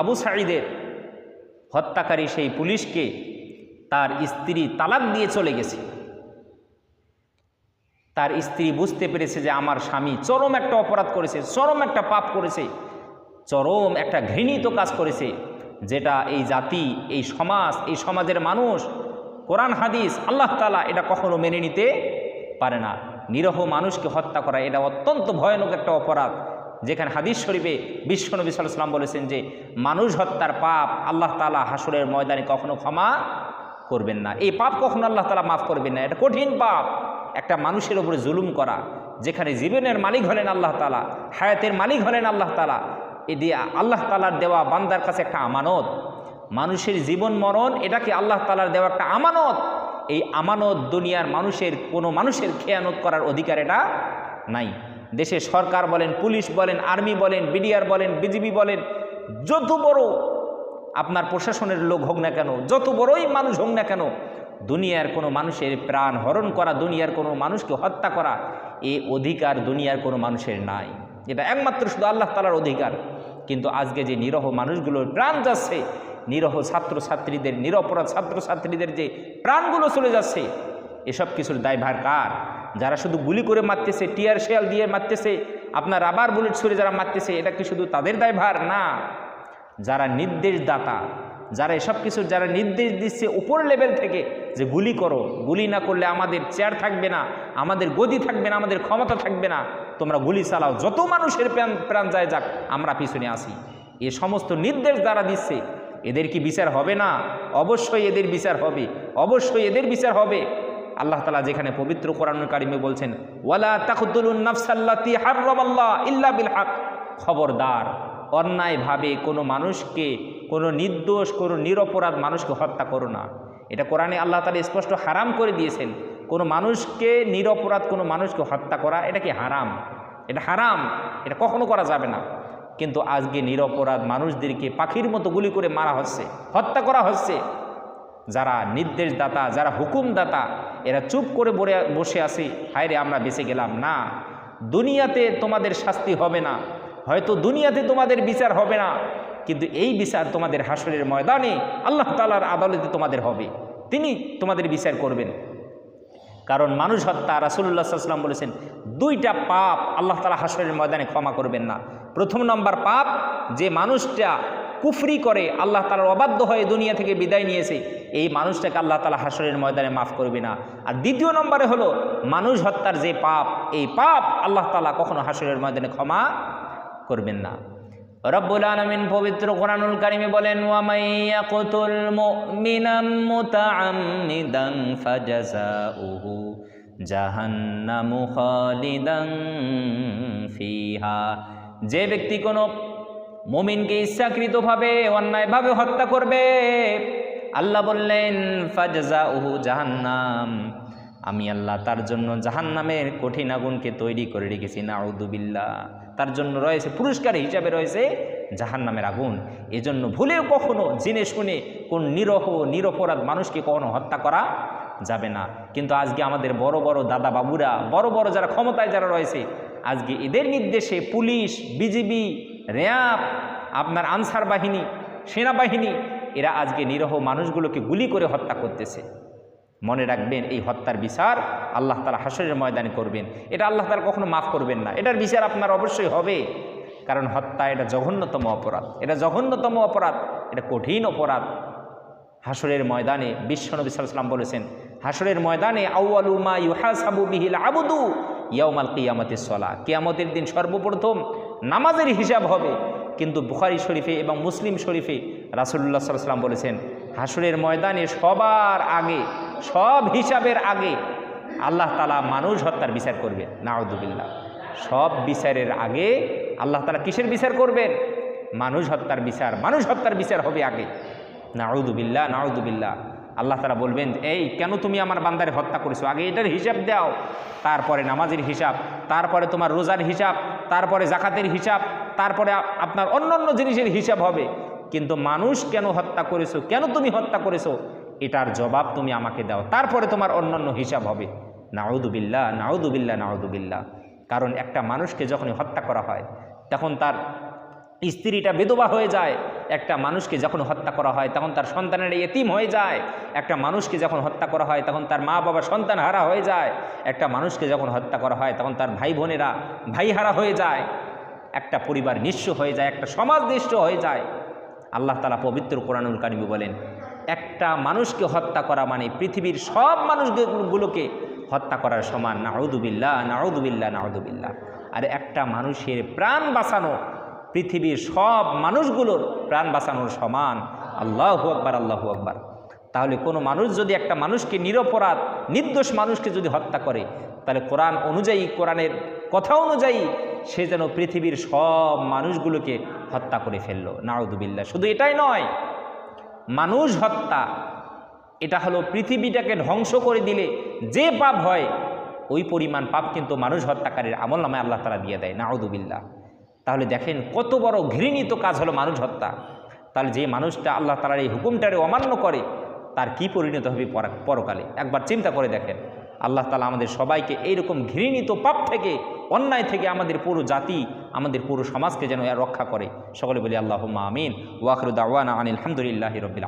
আবু সাঈদের হত্যাকারী সেই পুলিশকে তার স্ত্রী তালাক দিয়ে চলে গেছে। তার স্ত্রী বুঝতে পেরেছে যে আমার স্বামী চরম একটা অপরাধ করেছে, চরম একটা পাপ করেছে, চরম একটা ঘৃণিত কাজ করেছে, যেটা এই জাতি, এই সমাজ, এই সমাজের মানুষ, কোরআন, হাদিস, আল্লাহ তালা এটা কখনো মেনে নিতে পারে না। নিরহ মানুষকে হত্যা করা এটা অত্যন্ত ভয়ানক একটা অপরাধ। যেখানে হাদিস শরীফে বিশ্বনবী সাল্লাম বলেছেন যে, মানুষ হত্যার পাপ আল্লাহ তালা হাসুরের ময়দানে কখনো ক্ষমা করবেন না। এই পাপ কখনো আল্লাহ তালা মাফ করবেন না। এটা কঠিন পাপ। একটা মানুষের উপরে জুলুম করা, যেখানে জীবনের মালিক হলেন আল্লাহ তালা হায়াতের মালিক হলেন আল্লাহ তালা এ দিয়ে আল্লাহ তালার দেওয়া বান্দার কাছে একটা আমানত। মানুষের জীবন মরণ, এটাকে আল্লাহ তালার দেওয়া একটা আমানত। এই আমানত দুনিয়ার মানুষের, কোনো মানুষের খেয়ানত করার অধিকার এটা নাই। দেশের সরকার বলেন, পুলিশ বলেন, আর্মি বলেন, বিডিআর বলেন, বিজিবি বলেন, যত বড় আপনার প্রশাসনের লোক হোক না কেন, যত বড়ই মানুষ হোক না কেন, দুনিয়ার কোনো মানুষের প্রাণ হরণ করা, দুনিয়ার কোনো মানুষকে হত্যা করা, এ অধিকার দুনিয়ার কোনো মানুষের নাই। এটা একমাত্র শুধু আল্লাহ তালার অধিকার। কিন্তু আজকে যে নিরহ মানুষগুলোর প্রাণ যাচ্ছে, নিরহ ছাত্রছাত্রীদের, নিরপরাধ ছাত্রছাত্রীদের যে প্রাণগুলো চলে যাচ্ছে, এসব কিছুর দায়ভার কার? যারা শুধু গুলি করে মারতেছে, টিয়ার শেয়াল দিয়ে মারতেছে, আপনার রাবার বুলেট ছুড়ে যারা মারতেছে, এটা কি শুধু তাদের দায়ভার? না। যারা নির্দেশদাতা, যারা এসব কিছুর যারা নির্দেশ দিচ্ছে উপর লেভেল থেকে যে গুলি করো, গুলি না করলে আমাদের চেয়ার থাকবে না, আমাদের গদি থাকবে না, আমাদের ক্ষমতা থাকবে না, তোমরা গুলি চালাও, যত মানুষের প্রাণ প্রাণ যায় যাক, আমরা পিছনে আসি এ সমস্ত নির্দেশ যারা দিচ্ছে, এদের কি বিচার হবে না? অবশ্যই এদের বিচার হবে, অবশ্যই এদের বিচার হবে। আল্লাহ তালা যেখানে পবিত্র কোরআনুল কারিমে বলছেন, ওয়ালা তাকুদ্দুলুন নাফসাল্লাতি হার্রমাল্লাহ ইল্লা বিল হক। খবরদার, অন্যায়ভাবে কোনো মানুষকে, কোনো নির্দোষ, কোনো নিরপরাধ মানুষকে হত্যা করো না। এটা কোরআনে আল্লাহ তালা স্পষ্ট হারাম করে দিয়েছেন। কোনো মানুষকে নিরপরাধ, কোনো মানুষকে হত্যা করা, এটা কি হারাম? এটা হারাম, এটা কখনো করা যাবে না। কিন্তু আজকে নিরপরাধ মানুষদেরকে পাখির মতো গুলি করে মারা হচ্ছে, হত্যা করা হচ্ছে। যারা নির্দেশদাতা, যারা হুকুমদাতা, এরা চুপ করে বসে আছে হায় রে আমরা বেঁচে গেলাম। না, দুনিয়াতে তোমাদের শাস্তি হবে না। হয়তো দুনিয়াতে তোমাদের বিচার হবে না, কিন্তু এই বিচার তোমাদের হাসরের ময়দানে আল্লাহ তালার আদালতে তোমাদের হবে। তিনি তোমাদের বিচার করবেন। কারণ মানুষ হত্যা রাসুল্লাহ সাল্লাম বলেছেন, দুইটা পাপ আল্লাহ তালা হাসরের ময়দানে ক্ষমা করবেন না। প্রথম নম্বর পাপ, যে মানুষটা কুফরি করে আল্লাহ তালার অবাধ্য হয়ে দুনিয়া থেকে বিদায় নিয়েছে, এই মানুষটাকে আল্লাহ তালা হাসরের ময়দানে মাফ করবে না। আর দ্বিতীয় নম্বরে হলো, মানুষ হত্যার যে পাপ, এই পাপ আল্লাহ তালা কখনো হাসরের ময়দানে ক্ষমা করবেন না। রব্বুল আলামিন পবিত্র কোরআনুল কারিমে বলেন ওয়ামাইয়া কতুল জাহান্নামু খালিদান ফিহা। যে ব্যক্তি কোনো মুমিনকে ইচ্ছাকৃতভাবে, অন্যায়ভাবে হত্যা করবে। আল্লাহ বললেন ফাজা উহু জাহান্নাম। আমি আল্লাহ তার জন্য জাহান্নামের কঠিন আগুনকে তৈরি করে রেখেছি নাউদুবিল্লাহ তার জন্য রয়েছে, পুরস্কার হিসাবে রয়েছে জাহান্নামের আগুন। এজন্য ভুলেও কখনো জেনে শুনে কোন নিরহ, নিরপরাধ মানুষকে কখনো হত্যা করা যাবে না। কিন্তু আজকে আমাদের বড় বড় দাদা বাবুরা, বড় বড় যারা ক্ষমতায় যারা রয়েছে, আজকে এদের নির্দেশে পুলিশ, বিজিবি র্যাব, আপনার আনসার বাহিনী, সেনাবাহিনী, এরা আজকে নিরহ মানুষগুলোকে গুলি করে হত্যা করতেছে। মনে রাখবেন, এই হত্যার বিচার আল্লাহ তালা হাসরের ময়দানে করবেন। এটা আল্লাহ তালা কখনো মাফ করবেন না। এটার বিচার আপনার অবশ্যই হবে। কারণ হত্যা এটা জঘন্যতম অপরাধ। এটা জঘন্যতম অপরাধ। এটা কঠিন অপরাধ। হাসরের ময়দানে বিশ্বনবী সাল্লাম বলেছেন হাসরের ময়দানে আউআলুমা ইউহাসাবু বিহিল আবুদু ইয়াউমাল কিয়ামতের সলা কিয়ামতের দিন সর্বপ্রথম নামাজের হিসাব হবে। কিন্তু বুখারি শরীফে এবং মুসলিম শরীফে রাসুল্লাহ সাল্লাম বলেছেন, হাসুরের ময়দানে সবার আগে, সব হিসাবের আগে আল্লাহ তালা মানুষ হত্যার বিচার করবেন। নাউদুবিল্লাহ সব বিচারের আগে আল্লাহ তালা কিসের বিচার করবেন? মানুষ হত্যার বিচার, মানুষ হত্যার বিচার হবে আগে। নাউদুবিল্লা নাউদুবিল্লা আল্লাহ তালা বলবেন, এই, কেন তুমি আমার বান্দারে হত্যা করেছ? আগে এটার হিসাব দাও। তারপরে নামাজের হিসাব, তারপরে তোমার রোজার হিসাব তারপরে জাকাতের হিসাব, তারপরে আপনার অন্য অন্য জিনিসের হিসাব হবে। কিন্তু মানুষ কেন হত্যা করেছ? কেন তুমি হত্যা করেছ? এটার জবাব তুমি আমাকে দাও। তারপরে তোমার অন্যান্য হিসাব হবে। নাউদুবিল্লা নাউদুবিল্লা নাউদুবিল্লা কারণ একটা মানুষকে যখনই হত্যা করা হয়, তখন তার স্ত্রীটা বেদবা হয়ে যায়, একটা মানুষকে যখন হত্যা করা হয়, তখন তার সন্তানের এতিম হয়ে যায়, একটা মানুষকে যখন হত্যা করা হয়, তখন তার মা বাবা সন্তান হারা হয়ে যায়, একটা মানুষকে যখন হত্যা করা হয়, তখন তার ভাই বোনেরা ভাই হারা হয়ে যায়, একটা পরিবার নিঃস্ব হয়ে যায়, একটা সমাজ নিঃস্ব হয়ে যায়। আল্লাহ তালা পবিত্র কোরআনুল কারিমে বলেন, একটা মানুষকে হত্যা করা মানে পৃথিবীর সব মানুষগুলোকে হত্যা করার সমান নাউদুবিল্লা নাউদুবিল্লা নাউদুবিল্লা আর একটা মানুষের প্রাণ বাঁচানো পৃথিবীর সব মানুষগুলোর প্রাণ বাঁচানোর সমান। আল্লাহু আকবার আল্লাহু আকবার। তাহলে কোনো মানুষ যদি একটা মানুষকে নিরপরাধ, নির্দোষ মানুষকে যদি হত্যা করে, তাহলে কোরআন অনুযায়ী, কোরআনের কথা অনুযায়ী সে যেন পৃথিবীর সব মানুষগুলোকে হত্যা করে ফেলল। নাউদুবিল্লা শুধু এটাই নয়, মানুষ হত্যা, এটা হলো পৃথিবীটাকে ধ্বংস করে দিলে যে পাপ হয়, ওই পরিমাণ পাপ কিন্তু মানুষ হত্যাকারীর আমল নামে আল্লাহ তালা দিয়ে দেয়। নাউদুবিল্লা তাহলে দেখেন কত বড় ঘৃণিত কাজ হলো মানুষ হত্যা। তাহলে যে মানুষটা আল্লাহ তালার এই হুকুমটারে অমান্য করে, তার কি পরিণত হবে পর- পরকালে? একবার চিন্তা করে দেখেন। আল্লাহ তালা আমাদের সবাইকে এইরকম ঘৃণিত পাপ থেকে, অন্যায় থেকে আমাদের পুরো জাতি, আমাদের পুরো সমাজকে যেন রক্ষা করে। সকলে বলি আল্লাহ আমিন। ওয়াকরুদ্দাওয়ানা আনিল আলহামদুলিল্লাহ রবিল